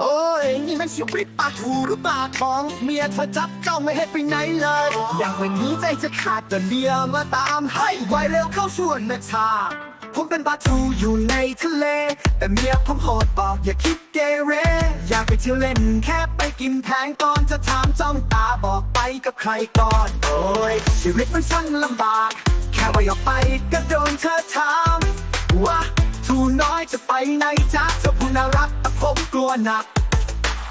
โอ้ยนี่มันชีวิตปากถูหรือปากของ เมียเธอจับจ้าไม่ให้ไปไหนเลย อย่างวันนี้ใจจะขาดแต่เมียมาตามให้ไวเร็วเข้าชวนนะชาผมเป็นปลาทูอยู่ในทะเล แต่เมียผมโหดบอกอย่าคิดเกเร อยากไปเที่ยวเล่นแค่ไปกินแพงก่อนจะถามจ้องตาบอกไปกับใครก่อน โอ้ยชีวิตมันช่างลำบาก แค่ว่าอยากไปก็โดนเธอถามว่าทูน้อยจะไปไหนจ๊ะเธอผู้น่ารัก กลัวหนัก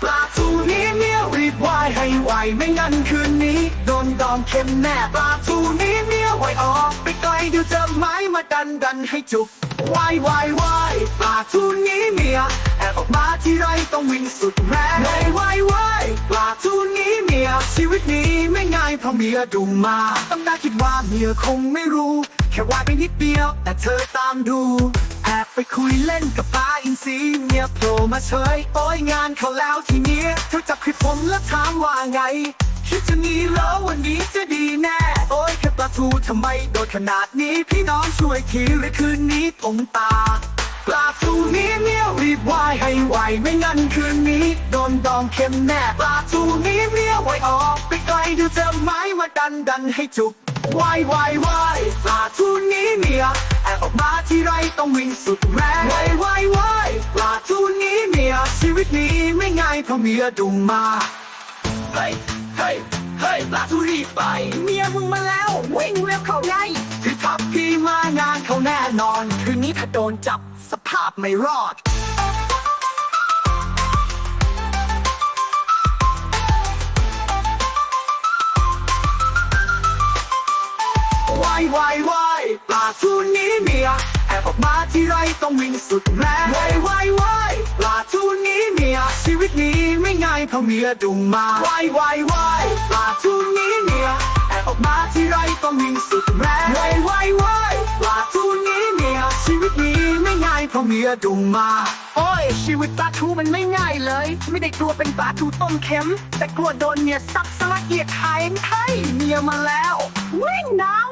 ปลาทูนี้เมียรีบว่ายให้ไวไม่งั้นคืนนี้ โดนดองเข็มแน่ปลาทูนี้เมียไวออก ไปไกลเดี๋ยวเจอไม้มาดันดันให้จุกว่ายว่ายว่ายปลาทูนี้เมียแอบออกมาที่ไรต้องวิ่งสุดแรงวายวายว่ายปลาทูนี้เมียชีวิตนี้ไม่ง่ายเพราะเมียดุมาต้องน่าคิดว่าเมียคงไม่รู้ แค่ว่ายไปนิดเดียว แต่เธอตามดู แอบไปคุยเล่นกับปลา อินทรีเมียโผล่มาเฉยโอ้ยงานเขาแล้วทีเนี้ยเธอจับคลิปผมแล้วถามว่าไง คิดจะหนีแล้ววันนี้จะดีแน่ โอ้ยแค่ปลาทูทำไมโดนขนาดนี้ พี่น้องช่วยทีหรือคืนนี้ผมตาปลาทูนี้เมียรีบว่ายให้ไวไม่งั้นคืนนี้ โดนดองเข็มแน่ปลาทูนี้เมียไวออกไปไกลดี๋ยวเจอไม้มาดันดันให้จุกวายวายวายปลาทูนี้เมียแอบออกมาที่ไรต้องวิ่งสุดแรงวายวายวาย ตนี้ไม่ง่ายเพราะเมียดุมาเฮ้ยเฮ้ยเฮ้ยปลาทูรีบไป เมียมึงมาแล้ว วิ่งเร็วเข้าไงที่ทับพี่มางานเขาแน่นอน คืนนี้ถ้าโดนจับสภาพไม่รอดวายวายวายปลาทูนี้เมียแอบออกมาที่ไรต้องวิ่งสุดแรงวายวายวายปลาทู พราะเมียดุมาวายวายวายปลาทูนี้เมียแอบออกมาที่ไรต้องวิ่งสุดแรงวายวายวายปลาทูนี้เมียชีวิตนี้ไม่ง่ายเพราะเมียดุมา โอ้ย ชีวิตปลาทูมันไม่ง่ายเลย ไม่ได้กลัวเป็นปลาทูต้มเค็ม แต่กลัวโดนเมียซับสละเอียดหายให้เมียมาแล้ววิ่งนะ